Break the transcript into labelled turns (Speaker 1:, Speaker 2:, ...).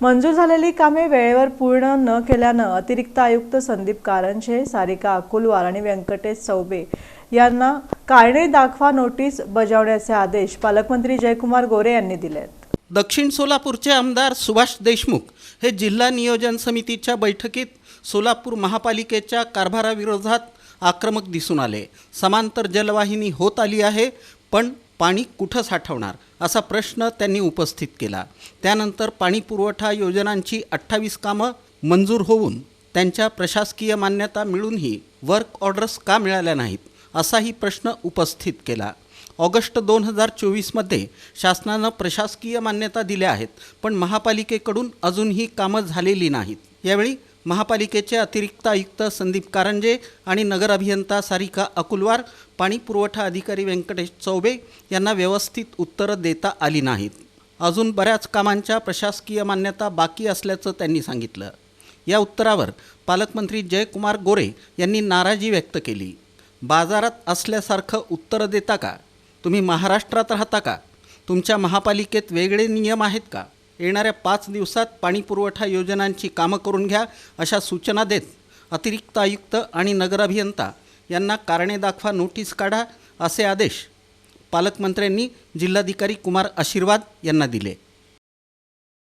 Speaker 1: मंजूर झालेली कामे वेळेवर पूर्ण न केल्यानं अतिरिक्त आयुक्त संदीप कारंजे सारिका अकुलवार आणि व्यंकटेश चौबे यांना कारणे दाखवा नोटीस बजावण्याचे आदेश पालकमंत्री जयकुमार गोरे यांनी दिले आहेत
Speaker 2: दक्षिण सोलापूरचे आमदार सुभाष देशमुख हे जिल्हा नियोजन समितीच्या बैठकीत सोलापूर महापालिकेच्या कारभाराविरोधात आक्रमक दिसून आले. समांतर जलवाहिनी होत आली आहे पण पाणी कुठं साठवणार? असा प्रश्न त्यांनी उपस्थित केला. त्यानंतर पाणी पुरवठा योजनांची अठ्ठावीस कामं मंजूर होऊन त्यांच्या प्रशासकीय मान्यता मिळूनही वर्क ऑर्डर्स का मिळाल्या नाहीत असाही प्रश्न उपस्थित केला. ऑगस्ट दोन हजार चोवीसमध्ये शासनानं प्रशासकीय मान्यता दिल्या आहेत पण महापालिकेकडून अजूनही कामं झालेली नाहीत. यावेळी महापालिकेचे अतिरिक्त आयुक्त संदीप कारंजे आणि नगर अभियंता सारिका अकुलवार पाणी पुरवठा अधिकारी व्यंकटेश चौबे यांना व्यवस्थित उत्तरं देता आली नाहीत. अजून बऱ्याच कामांच्या प्रशासकीय मान्यता बाकी असल्याचं त्यांनी सांगितलं. या उत्तरावर पालकमंत्री जयकुमार गोरे यांनी नाराजी व्यक्त केली. बाजारात असल्यासारखं उत्तरं देता का? तुम्ही महाराष्ट्रात राहता का? तुमच्या महापालिकेत वेगळे नियम आहेत का? येणाऱ्या पाच दिवसात पाणी पुरवठा योजनांची कामं करून घ्या अशा सूचना देत अतिरिक्त आयुक्त आणि नगर अभियंता यांना कारणे दाखवा नोटीस काढा असे आदेश पालकमंत्र्यांनी जिल्हाधिकारी कुमार आशीर्वाद यांना दिले.